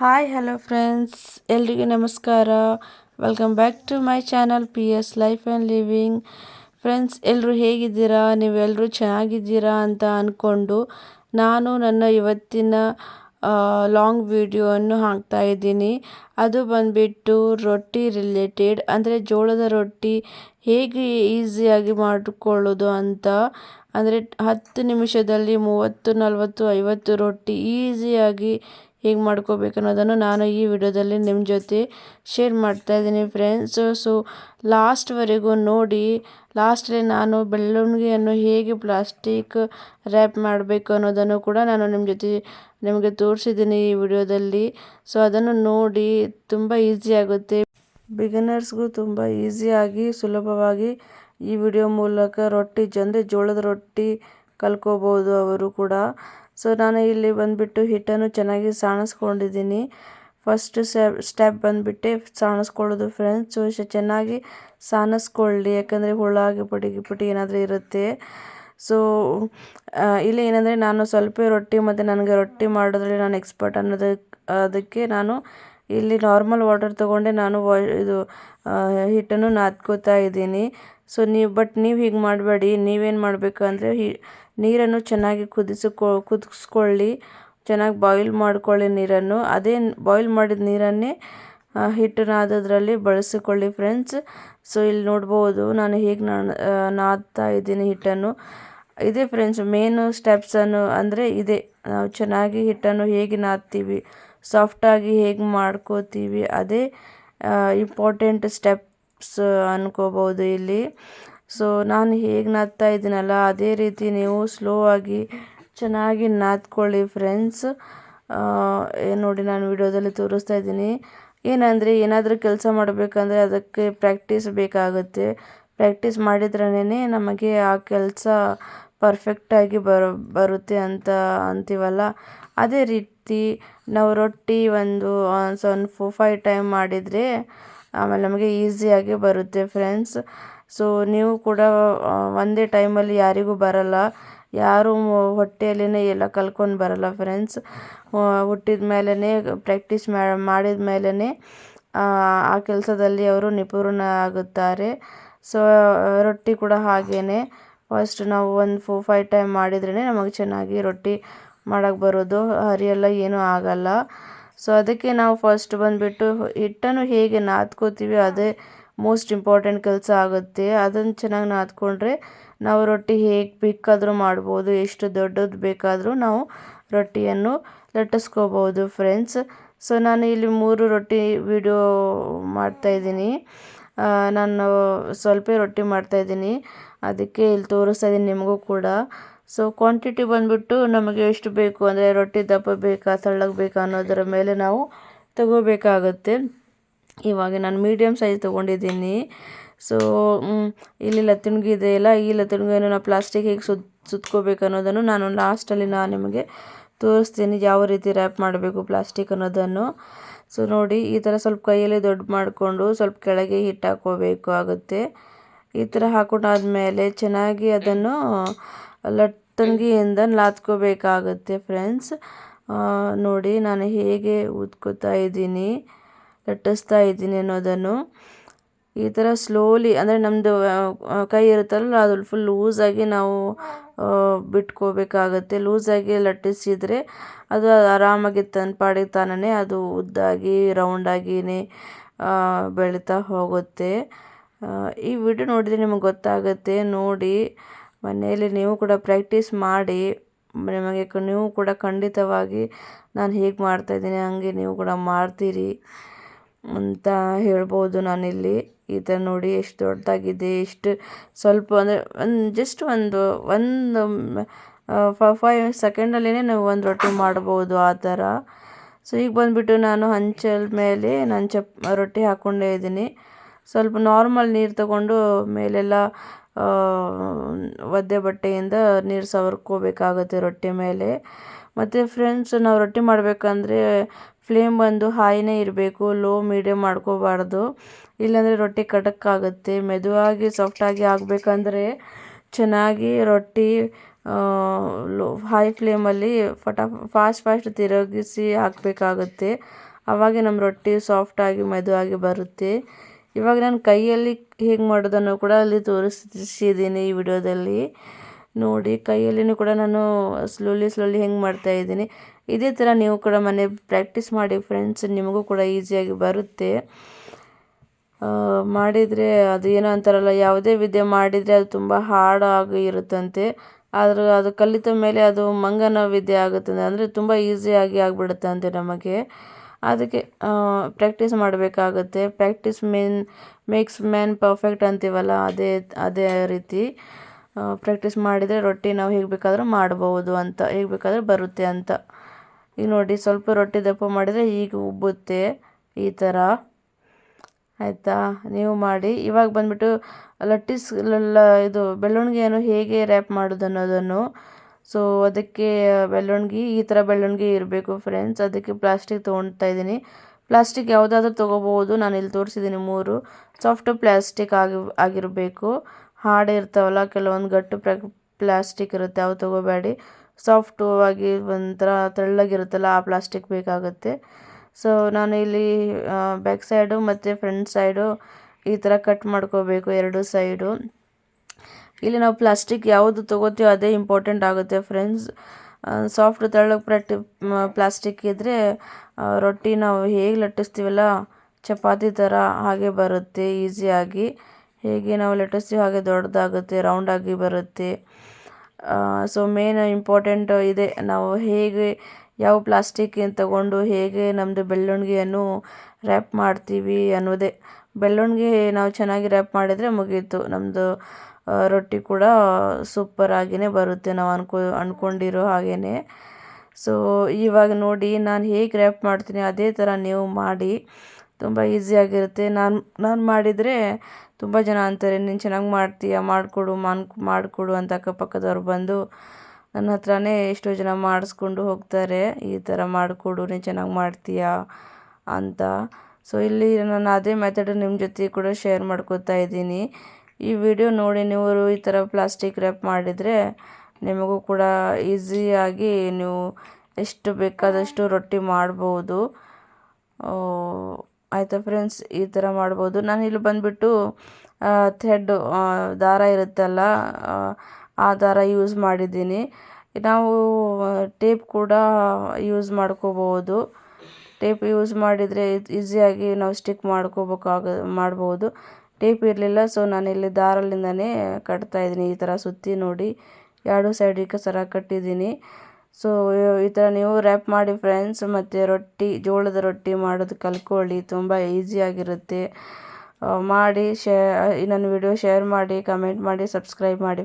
Hi hello friends ಎಲ್ರಿಗೂ ನಮಸ್ಕಾರ. Welcome back to my channel P S life and living friends ಎಲ್ಲರೂ ಹೇಗಿದ್ದೀರಾ? ನೀವೆಲ್ಲರೂ ಚೆನ್ನಾಗಿದ್ದೀರಾ ಅಂತ ಅಂದ್ಕೊಂಡು ನಾನು ನನ್ನ ಇವತ್ತಿನ ಲಾಂಗ್ ವಿಡಿಯೋವನ್ನು ಹಾಕ್ತಾ ಇದ್ದೀನಿ. ಅದು ಬಂದುಬಿಟ್ಟು ರೊಟ್ಟಿ ರಿಲೇಟೆಡ್ ಅಂದರೆ ಜೋಳದ ರೊಟ್ಟಿ ಹೇಗೆ ಈಸಿಯಾಗಿ ಮಾಡಿಕೊಳ್ಳೋದು ಅಂತ, ಅಂದರೆ ಹತ್ತು ನಿಮಿಷದಲ್ಲಿ ಮೂವತ್ತು, ನಲವತ್ತು, ಐವತ್ತು ರೊಟ್ಟಿ ಈಸಿಯಾಗಿ ಹೇಗೆ ಮಾಡ್ಕೋಬೇಕು ಅನ್ನೋದನ್ನು ನಾನು ಈ ವಿಡಿಯೋದಲ್ಲಿ ನಿಮ್ಮ ಜೊತೆ ಶೇರ್ ಮಾಡ್ತಾ ಇದ್ದೀನಿ ಫ್ರೆಂಡ್ಸ್ ಸೊ ಲಾಸ್ಟ್ವರೆಗೂ ನೋಡಿ ಲಾಸ್ಟಲ್ಲಿ ನಾನು ಬೆಳ್ಳುಳ್ಳಿಯನ್ನು ಹೇಗೆ ಪ್ಲಾಸ್ಟಿಕ್ ರ್ಯಾಪ್ ಮಾಡಬೇಕು ಅನ್ನೋದನ್ನು ಕೂಡ ನಾನು ನಿಮ್ಮ ಜೊತೆ ನಿಮಗೆ ತೋರಿಸಿದ್ದೀನಿ ಈ ವಿಡಿಯೋದಲ್ಲಿ. ಸೊ ಅದನ್ನು ನೋಡಿ ತುಂಬ ಈಸಿ ಆಗುತ್ತೆ. ಬಿಗಿನರ್ಸ್ಗೂ ತುಂಬ ಈಸಿಯಾಗಿ ಸುಲಭವಾಗಿ ಈ ವಿಡಿಯೋ ಮೂಲಕ ರೊಟ್ಟಿ ಅಂದರೆ ಜೋಳದ ರೊಟ್ಟಿ ಕಲ್ಕೋಬೋದು ಅವರು ಕೂಡ. ಸೊ ನಾನು ಇಲ್ಲಿ ಬಂದುಬಿಟ್ಟು ಹಿಟ್ಟನ್ನು ಚೆನ್ನಾಗಿ ಸಾಣಿಸ್ಕೊಂಡಿದ್ದೀನಿ. ಫಸ್ಟ್ ಸ್ಟೆಪ್ ಬಂದುಬಿಟ್ಟೆ ಸಾಣಿಸ್ಕೊಳ್ಳೋದು ಫ್ರೆಂಡ್ಸ್ ಸೊ ಚೆನ್ನಾಗಿ ಸಾಣಿಸ್ಕೊಳ್ಳಿ, ಯಾಕಂದರೆ ಹುಳಾಗಿ ಪುಟಿ ಗಿಪುಟಿ ಏನಾದರೂ ಇರುತ್ತೆ. ಸೊ ಇಲ್ಲಿ ಏನಂದರೆ ನಾನು ಸ್ವಲ್ಪ ರೊಟ್ಟಿ ಮತ್ತು ನನಗೆ ರೊಟ್ಟಿ ಮಾಡೋದ್ರಲ್ಲಿ ನಾನು ಎಕ್ಸ್ಪರ್ಟ್ ಅನ್ನೋದಕ್ಕೆ ಅದಕ್ಕೆ ನಾನು ಇಲ್ಲಿ ನಾರ್ಮಲ್ ವಾಟರ್ ತಗೊಂಡೆ ನಾನು ಇದು ಹಿಟ್ಟನ್ನು ನಾದ್ಕೋತಾ ಇದ್ದೀನಿ. ಸೊ ನೀವು ಬಟ್ ನೀವು ಹೀಗೆ ಮಾಡಬೇಡಿ. ನೀವೇನು ಮಾಡಬೇಕು ಅಂದರೆ ಹಿ, ನೀರನ್ನು ಚೆನ್ನಾಗಿ ಕುದಿಸಿಕೊ, ಕುದಿಸ್ಕೊಳ್ಳಿ. ಚೆನ್ನಾಗಿ ಬಾಯ್ಲ್ ಮಾಡ್ಕೊಳ್ಳಿ ನೀರನ್ನು. ಅದೇ ಬಾಯ್ಲ್ ಮಾಡಿದ ನೀರನ್ನೇ ಹಿಟ್ಟು ನಾದೋದ್ರಲ್ಲಿ ಬಳಸಿಕೊಳ್ಳಿ ಫ್ರೆಂಡ್ಸ್ ಸೊ ಇಲ್ಲಿ ನೋಡ್ಬೋದು ನಾನು ಹೇಗೆ ನಾನು ನಾದ್ತಾ ಇದ್ದೀನಿ ಹಿಟ್ಟನ್ನು. ಇದೇ ಫ್ರೆಂಡ್ಸ್ ಮೇನು ಸ್ಟೆಪ್ಸನ್ನು ಅಂದರೆ ಇದೇ, ನಾವು ಚೆನ್ನಾಗಿ ಹಿಟ್ಟನ್ನು ಹೇಗೆ ನಾದ್ತೀವಿ. ಸಾಫ್ಟಾಗಿ ಹೇಗೆ ಮಾಡ್ಕೋತೀವಿ, ಅದೇ ಇಂಪಾರ್ಟೆಂಟ್ ಸ್ಟೆಪ್ಸ್ ಅಂದ್ಕೋಬೋದು ಇಲ್ಲಿ. ಸೊ ನಾನು ಹೇಗೆ ನಾದ್ತಾ ಇದ್ದೀನಲ್ಲ, ಅದೇ ರೀತಿ ನೀವು ಸ್ಲೋ ಆಗಿ ಚೆನ್ನಾಗಿ ನಾದ್ಕೊಳ್ಳಿ ಫ್ರೆಂಡ್ಸ್ ನೋಡಿ ನಾನು ವಿಡಿಯೋದಲ್ಲಿ ತೋರಿಸ್ತಾ ಇದ್ದೀನಿ. ಏನಂದರೆ, ಏನಾದರೂ ಕೆಲಸ ಮಾಡಬೇಕಂದ್ರೆ ಅದಕ್ಕೆ ಪ್ರಾಕ್ಟೀಸ್ ಬೇಕಾಗುತ್ತೆ. ಪ್ರಾಕ್ಟೀಸ್ ಮಾಡಿದ್ರೇ ನಮಗೆ ಆ ಕೆಲಸ ಪರ್ಫೆಕ್ಟಾಗಿ ಬರು, ಬರುತ್ತೆ ಅಂತ ಅಂತೀವಲ್ಲ? ಅದೇ ರೀತಿ ನಾವು ರೊಟ್ಟಿ ಒಂದು ಒಂದು ಫೋ ಫೈವ್ ಟೈಮ್ ಮಾಡಿದರೆ ಆಮೇಲೆ ನಮಗೆ ಈಸಿಯಾಗಿ ಬರುತ್ತೆ ಫ್ರೆಂಡ್ಸ್ ಸೊ ನೀವು ಕೂಡ ಒಂದೇ ಟೈಮಲ್ಲಿ ಯಾರಿಗೂ ಬರಲ್ಲ. ಯಾರು ಹೊಟ್ಟೆಯಲ್ಲೇ ಎಲ್ಲ ಕಲ್ತ್ಕೊಂಡು ಬರಲ್ಲ ಫ್ರೆಂಡ್ಸ್ ಹುಟ್ಟಿದ ಮೇಲೇ ಪ್ರ್ಯಾಕ್ಟೀಸ್ ಮಾಡಿದ ಮೇಲೇ ಆ ಕೆಲಸದಲ್ಲಿ ಅವರು ನಿಪುಣರಾಗುತ್ತಾರೆ. ಸೊ ರೊಟ್ಟಿ ಕೂಡ ಹಾಗೆಯೇ ಫಸ್ಟ್ ನಾವು ಒಂದು ಫೋ ಫೈವ್ ಟೈಮ್ ಮಾಡಿದ್ರೇ ನಮಗೆ ಚೆನ್ನಾಗಿ ರೊಟ್ಟಿ ಮಾಡೋಕ್ಕೆ ಬರೋದು. ಹರಿಯಲ್ಲ ಏನೂ ಆಗಲ್ಲ. ಸೊ ಅದಕ್ಕೆ ನಾವು ಫಸ್ಟ್ ಬಂದುಬಿಟ್ಟು ಹಿಟ್ಟನ್ನು ಹೇಗೆ ನಾದ್ಕೋತೀವಿ ಅದೇ ಮೋಸ್ಟ್ ಇಂಪಾರ್ಟೆಂಟ್ ಕೆಲಸ ಆಗುತ್ತೆ. ಅದನ್ನು ಚೆನ್ನಾಗಿ ನಾದ್ಕೊಂಡ್ರೆ ನಾವು ರೊಟ್ಟಿ ಹೇಗೆ ಬೇಕಾದರೂ ಮಾಡ್ಬೋದು, ಎಷ್ಟು ದೊಡ್ಡದು ಬೇಕಾದರೂ ನಾವು ರೊಟ್ಟಿಯನ್ನು ಲಟ್ಟಿಸ್ಕೋಬೋದು ಫ್ರೆಂಡ್ಸ್ ಸೊ ನಾನು ಇಲ್ಲಿ ಮೂರು ರೊಟ್ಟಿ ವಿಡಿಯೋ ಮಾಡ್ತಾಯಿದ್ದೀನಿ ನಾನು ಸ್ವಲ್ಪ ರೊಟ್ಟಿ ಮಾಡ್ತಾಯಿದ್ದೀನಿ ಅದಕ್ಕೆ ಇಲ್ಲಿ ತೋರಿಸ್ತಾ ಇದ್ದೀನಿ ನಿಮಗೂ ಕೂಡ. ಸೊ ಕ್ವಾಂಟಿಟಿ ಬಂದುಬಿಟ್ಟು ನಮಗೆ ಎಷ್ಟು ಬೇಕು ಅಂದರೆ ರೊಟ್ಟಿ ದಪ್ಪ ಬೇಕಾ ತೆಳ್ಳಗೆ ಬೇಕಾ ಅನ್ನೋದರ ಮೇಲೆ ನಾವು ತಗೋಬೇಕಾಗುತ್ತೆ. ಇವಾಗ ನಾನು ಮೀಡಿಯಮ್ ಸೈಜ್ ತೊಗೊಂಡಿದ್ದೀನಿ. ಸೊ ಇಲ್ಲಿ ಇದೆ ಇಲ್ಲ ಈ ಲತ್ತುಣ್ಗಿಯನ್ನು ನಾವು ಪ್ಲಾಸ್ಟಿಕ್ ಹೇಗೆ ಸುತ್, ಸುತ್ಕೋಬೇಕು ಅನ್ನೋದನ್ನು ನಾನು ಲಾಸ್ಟಲ್ಲಿ ನಾನು ನಿಮಗೆ ತೋರಿಸ್ತೀನಿ, ಯಾವ ರೀತಿ ರ್ಯಾಪ್ ಮಾಡಬೇಕು ಪ್ಲಾಸ್ಟಿಕ್ ಅನ್ನೋದನ್ನು. ಸೊ ನೋಡಿ, ಈ ಥರ ಸ್ವಲ್ಪ ಕೈಯಲ್ಲಿ ದೊಡ್ಡ ಮಾಡಿಕೊಂಡು ಸ್ವಲ್ಪ ಕೆಳಗೆ ಹಿಟ್ಟು ಹಾಕ್ಕೋಬೇಕು ಆಗುತ್ತೆ. ಈ ಥರ ಹಾಕೊಂಡಾದ್ಮೇಲೆ ಚೆನ್ನಾಗಿ ಅದನ್ನು ಲಟ್ಟಂಗಿಯಿಂದ ನಾದ್ಕೋಬೇಕಾಗುತ್ತೆ ಫ್ರೆಂಡ್ಸ್. ನೋಡಿ, ನಾನು ಹೇಗೆ ಊದ್ಕೋತಾ ಇದ್ದೀನಿ, ಲಟ್ಟಿಸ್ತಾ ಇದ್ದೀನಿ ಅನ್ನೋದನ್ನು. ಈ ಥರ ಸ್ಲೋಲಿ ಅಂದರೆ ನಮ್ಮದು ಕೈ ಇರುತ್ತಲ್ಲ, ಅದು ಫುಲ್ ಲೂಸಾಗಿ ನಾವು ಬಿಟ್ಕೋಬೇಕಾಗತ್ತೆ. ಲೂಸಾಗಿ ಲಟ್ಟಿಸಿದರೆ ಅದು ಆರಾಮಾಗಿ ತನ್ನ ಪಾಡಿಗೆ ತಾನೇ ಅದು ಉದ್ದಾಗಿ ರೌಂಡಾಗಿಯೇ ಬೆಳೀತಾ ಹೋಗುತ್ತೆ. ಈ ವಿಡಿಯೋ ನೋಡಿದರೆ ನಿಮಗೆ ಗೊತ್ತಾಗುತ್ತೆ. ನೋಡಿ, ಮನೆಯಲ್ಲಿ ನೀವು ಕೂಡ ಪ್ರ್ಯಾಕ್ಟೀಸ್ ಮಾಡಿ, ನಿಮಗೆ ನೀವು ಕೂಡ ಖಂಡಿತವಾಗಿ ನಾನು ಹೇಗೆ ಮಾಡ್ತಾಯಿದ್ದೀನಿ ಹಾಗೆ ನೀವು ಕೂಡ ಮಾಡ್ತೀರಿ ಅಂತ ಹೇಳ್ಬೋದು ನಾನಿಲ್ಲಿ. ಥರ ನೋಡಿ ಎಷ್ಟು ದೊಡ್ಡದಾಗಿದೆ, ಎಷ್ಟು ಸ್ವಲ್ಪ ಅಂದರೆ ಒಂದು ಜಸ್ಟ್ ಒಂದು ಒಂದು ಫೈವ್ ಸೆಕೆಂಡಲ್ಲೇ ನಾವು ಒಂದು ರೊಟ್ಟಿ ಮಾಡ್ಬೋದು ಆ ಥರ ಸೊ ಈಗ ಬಂದುಬಿಟ್ಟು ನಾನು ಹಂಚಲ್ ಮೇಲೆ ನಾನು ಚಪ್, ರೊಟ್ಟಿ ಹಾಕ್ಕೊಂಡೇ ಇದ್ದೀನಿ. ಸ್ವಲ್ಪ ನಾರ್ಮಲ್ ನೀರು ತಗೊಂಡು ಮೇಲೆಲ್ಲ ಒದ್ದೆ ಬಟ್ಟೆಯಿಂದ ನೀರು ಸವರ್ಕೋಬೇಕಾಗುತ್ತೆ ರೊಟ್ಟಿ ಮೇಲೆ. ಮತ್ತು ಫ್ರೆಂಡ್ಸ್ ನಾವು ರೊಟ್ಟಿ ಮಾಡಬೇಕಂದ್ರೆ ಫ್ಲೇಮ್ ಬಂದು ಹೈನೇ ಇರಬೇಕು ಲೋ ಮೀಡಿಯಮ್ ಮಾಡ್ಕೋಬಾರ್ದು. ಇಲ್ಲಾಂದರೆ ರೊಟ್ಟಿ ಕಡಕ್ ಆಗುತ್ತೆ ಮೆದುವಾಗಿ ಸಾಫ್ಟಾಗಿ ಆಗಬೇಕಂದ್ರೆ ಚೆನ್ನಾಗಿ ರೊಟ್ಟಿ ಲೋ ಹೈ ಫ್ಲೇಮಲ್ಲಿ ಫಟಾ ಫಾಸ್ಟ್ ಫಾಸ್ಟ್ ತಿರುಗಿಸಿ ಹಾಕಬೇಕಾಗುತ್ತೆ. ಆವಾಗ ನಮ್ಮ ರೊಟ್ಟಿ ಸಾಫ್ಟಾಗಿ ಮೆದುವಾಗಿ ಬರುತ್ತೆ. ಇವಾಗ ನಾನು ಕೈಯಲ್ಲಿ ಹೇಗೆ ಮಾಡೋದನ್ನು ಕೂಡ ಅಲ್ಲಿ ತೋರಿಸಿದ್ದೀನಿ ಈ ವಿಡಿಯೋದಲ್ಲಿ. ನೋಡಿ, ಕೈಯಲ್ಲಿನೂ ಕೂಡ ನಾನು ಸ್ಲೋಲಿ ಸ್ಲೋಲಿ ಹೆಂಗೆ ಮಾಡ್ತಾ ಇದ್ದೀನಿ. ಇದೇ ಥರ ನೀವು ಕೂಡ ಮನೆ ಪ್ರಾಕ್ಟೀಸ್ ಮಾಡಿ ಫ್ರೆಂಡ್ಸ್ ನಿಮಗೂ ಕೂಡ ಈಸಿಯಾಗಿ ಬರುತ್ತೆ. ಮಾಡಿದರೆ ಅದು ಏನೋ ಅಂತಾರಲ್ಲ, ಯಾವುದೇ ವಿದ್ಯೆ ಮಾಡಿದರೆ ಅದು ತುಂಬ ಆಗಿ ಇರುತ್ತಂತೆ. ಆದ್ರೆ ಅದು ಕಲಿತ ಮೇಲೆ ಅದು ಮಂಗನ ವಿದ್ಯೆ ಆಗುತ್ತದೆ ಅಂದರೆ ತುಂಬ ಈಸಿಯಾಗಿ ಆಗಿಬಿಡುತ್ತಂತೆ ನಮಗೆ. ಅದಕ್ಕೆ ಪ್ರಾಕ್ಟೀಸ್ ಮಾಡಬೇಕಾಗುತ್ತೆ. Practice man makes man perfect ಅಂತೀವಲ್ಲ, ಅದೇ ಅದೇ ರೀತಿ. ಪ್ರಾಕ್ಟೀಸ್ ಮಾಡಿದರೆ ರೊಟ್ಟಿ ನಾವು ಹೇಗೆ ಬೇಕಾದರೂ ಮಾಡ್ಬೋದು ಅಂತ, ಹೇಗೆ ಬೇಕಾದರೂ ಬರುತ್ತೆ ಅಂತ. ಈಗ ನೋಡಿ, ಸ್ವಲ್ಪ ರೊಟ್ಟಿ ದಪ್ಪ ಮಾಡಿದರೆ ಈಗ ಉಬ್ಬುತ್ತೆ ಈ ಥರ ಆಯಿತಾ? ನೀವು ಮಾಡಿ. ಇವಾಗ ಬಂದುಬಿಟ್ಟು ಲಟ್ಟಿಸ್ ಇದು ಬೆಳ್ಳುಳ್ಳಿಗೆಯನ್ನು ಹೇಗೆ ರ್ಯಾಪ್ ಮಾಡೋದು ಅನ್ನೋದನ್ನು. ಸೊ ಅದಕ್ಕೆ ಬೆಳ್ಳುಳ್ಳಿ ಈ ಥರ ಬೆಳ್ಳುಳ್ಳಿ ಇರಬೇಕು ಫ್ರೆಂಡ್ಸ್ ಅದಕ್ಕೆ ಪ್ಲಾಸ್ಟಿಕ್ ತೊಗೊಳ್ತಾ ಇದ್ದೀನಿ. ಪ್ಲಾಸ್ಟಿಕ್ ಯಾವುದಾದ್ರೂ ತೊಗೋಬೋದು. ನಾನು ಇಲ್ಲಿ ತೋರಿಸಿದ್ದೀನಿ ಮೂರು. ಸಾಫ್ಟ್ ಪ್ಲಾಸ್ಟಿಕ್ ಆಗಿ ಆಗಿರಬೇಕು. ಹಾರ್ಡ್ ಇರ್ತಾವಲ್ಲ ಕೆಲವೊಂದು ಗಟ್ಟು ಪ್ಲಾಸ್ಟಿಕ್ ಇರುತ್ತೆ, ಅವು ತೊಗೋಬೇಡಿ. ಸಾಫ್ಟು ಆಗಿ ಒಂಥರ ತೆಳ್ಳಗಿರುತ್ತಲ್ಲ, ಆ ಪ್ಲಾಸ್ಟಿಕ್ ಬೇಕಾಗುತ್ತೆ. ಸೊ ನಾನು ಇಲ್ಲಿ ಬ್ಯಾಕ್ ಸೈಡು ಮತ್ತು ಫ್ರಂಟ್ ಸೈಡು ಈ ಥರ ಕಟ್ ಮಾಡ್ಕೋಬೇಕು, ಎರಡು ಸೈಡು ಇಲ್ಲಿ ನಾವು ಪ್ಲಾಸ್ಟಿಕ್ ಯಾವುದು ತೊಗೋತೀವೋ ಅದೇ ಇಂಪಾರ್ಟೆಂಟ್ ಆಗುತ್ತೆ ಫ್ರೆಂಡ್ಸ್ ಸಾಫ್ಟ್ ತೆಳ್ಳಗೆ ಪ್ರಟಿ ಪ್ಲಾಸ್ಟಿಕ್ ಇದ್ದರೆ ರೊಟ್ಟಿ ನಾವು ಹೇಗೆ ಲಟ್ಟಿಸ್ತೀವಲ್ಲ, ಚಪಾತಿ ಥರ ಹಾಗೆ ಬರುತ್ತೆ ಈಸಿಯಾಗಿ ಹೇಗೆ ನಾವು ಲಟ್ಟಿಸ್ತೀವಿ ಹಾಗೆ ದೊಡ್ಡದಾಗುತ್ತೆ ರೌಂಡಾಗಿ ಬರುತ್ತೆ. ಸೊ ಮೇನ್ ಇಂಪಾರ್ಟೆಂಟ್ ಇದೆ ನಾವು ಹೇಗೆ, ಯಾವ ಪ್ಲಾಸ್ಟಿಕ್ ತಗೊಂಡು ಹೇಗೆ ನಮ್ಮದು ಬೆಳ್ಳುಳ್ಳಿಯನ್ನು ರ್ಯಾಪ್ ಮಾಡ್ತೀವಿ ಅನ್ನೋದೇ ಬೆಳ್ಳುಳ್ಳಿ ನಾವು ಚೆನ್ನಾಗಿ ರ್ಯಾಪ್ ಮಾಡಿದರೆ ಮುಗೀತು. ನಮ್ಮದು ರೊಟ್ಟಿ ಕೂಡ ಸೂಪರಾಗಿಯೇ ಬರುತ್ತೆ ನಾವು ಅನ್ಕೊ ಅಂದ್ಕೊಂಡಿರೋ ಹಾಗೆಯೇ ಸೊ ಇವಾಗ ನೋಡಿ ನಾನು ಹೇಗೆ ರ್ಯಾಪ್ ಮಾಡ್ತೀನಿ, ಅದೇ ಥರ ನೀವು ಮಾಡಿ. ತುಂಬ ಈಸಿಯಾಗಿರುತ್ತೆ ನಾನು ನಾನು ಮಾಡಿದರೆ ತುಂಬ ಜನ ಅಂತಾರೆ, ನೀನು ಚೆನ್ನಾಗಿ ಮಾಡ್ತೀಯ? ಮಾಡಿಕೊಡು, ಮಾನ್, ಮಾಡಿಕೊಡು ಅಂತ ಅಕ್ಕಪಕ್ಕದವ್ರು ಬಂದು ನನ್ನ ಹತ್ರನೇ ಎಷ್ಟೋ ಜನ ಮಾಡಿಸ್ಕೊಂಡು ಹೋಗ್ತಾರೆ. ಈ ಥರ ಮಾಡಿಕೊಡು, ನೀನು ಚೆನ್ನಾಗಿ ಮಾಡ್ತೀಯ? ಅಂತ. ಸೊ ಇಲ್ಲಿ ನಾನು ಅದೇ ಮೆಥಡ್ ನಿಮ್ಮ ಜೊತೆ ಕೂಡ ಶೇರ್ ಮಾಡ್ಕೋತಾ ಇದ್ದೀನಿ. ಈ ವಿಡಿಯೋ ನೋಡಿ ನೀವು ಈ ಥರ ಪ್ಲಾಸ್ಟಿಕ್ ರ್ಯಾಪ್ ಮಾಡಿದರೆ ನಿಮಗೂ ಕೂಡ ಈಸಿಯಾಗಿ ನೀವು ಎಷ್ಟು ಬೇಕಾದಷ್ಟು ರೊಟ್ಟಿ ಮಾಡ್ಬೋದು. ಆಯಿತಾ ಫ್ರೆಂಡ್ಸ್ ಈ ಥರ ಮಾಡ್ಬೋದು. ನಾನು ಇಲ್ಲಿ ಬಂದುಬಿಟ್ಟು ಥ್ರೆಡ್ಡು ದಾರ ಇರುತ್ತಲ್ಲ, ಆ ದಾರ ಯೂಸ್ ಮಾಡಿದ್ದೀನಿ. ನಾವು ಟೇಪ್ ಕೂಡ ಯೂಸ್ ಮಾಡ್ಕೋಬೋದು ಟೇಪ್ ಯೂಸ್ ಮಾಡಿದರೆ ಈಸಿಯಾಗಿ ನಾವು ಸ್ಟಿಕ್ ಮಾಡ್ಕೋಬೇಕಾಗ, ಮಾಡ್ಬೋದು. ಟೇಪ್ ಇರಲಿಲ್ಲ ಸೊ ನಾನಿಲ್ಲಿ ಕಟ್ತಾ ಇದ್ದೀನಿ. ಈ ಥರ ಸುತ್ತಿ ನೋಡಿ. ಎರಡು ಸೈಡಿಗೆ ಸರ ಕಟ್ಟಿದ್ದೀನಿ. ಸೊ ಈ ಥರ ನೀವು ರ್ಯಾಪ್ ಮಾಡಿ ಫ್ರೆಂಡ್ಸ್ ಮತ್ತು ರೊಟ್ಟಿ, ಜೋಳದ ರೊಟ್ಟಿ ಮಾಡೋದು ಕಲ್ತ್ಕೊಳ್ಳಿ. ತುಂಬ ಈಸಿಯಾಗಿರುತ್ತೆ ಮಾಡಿ ಶೇ ನನ್ನ ವಿಡಿಯೋ ಶೇರ್ ಮಾಡಿ ಕಮೆಂಟ್ ಮಾಡಿ ಸಬ್ಸ್ಕ್ರೈಬ್ ಮಾಡಿ.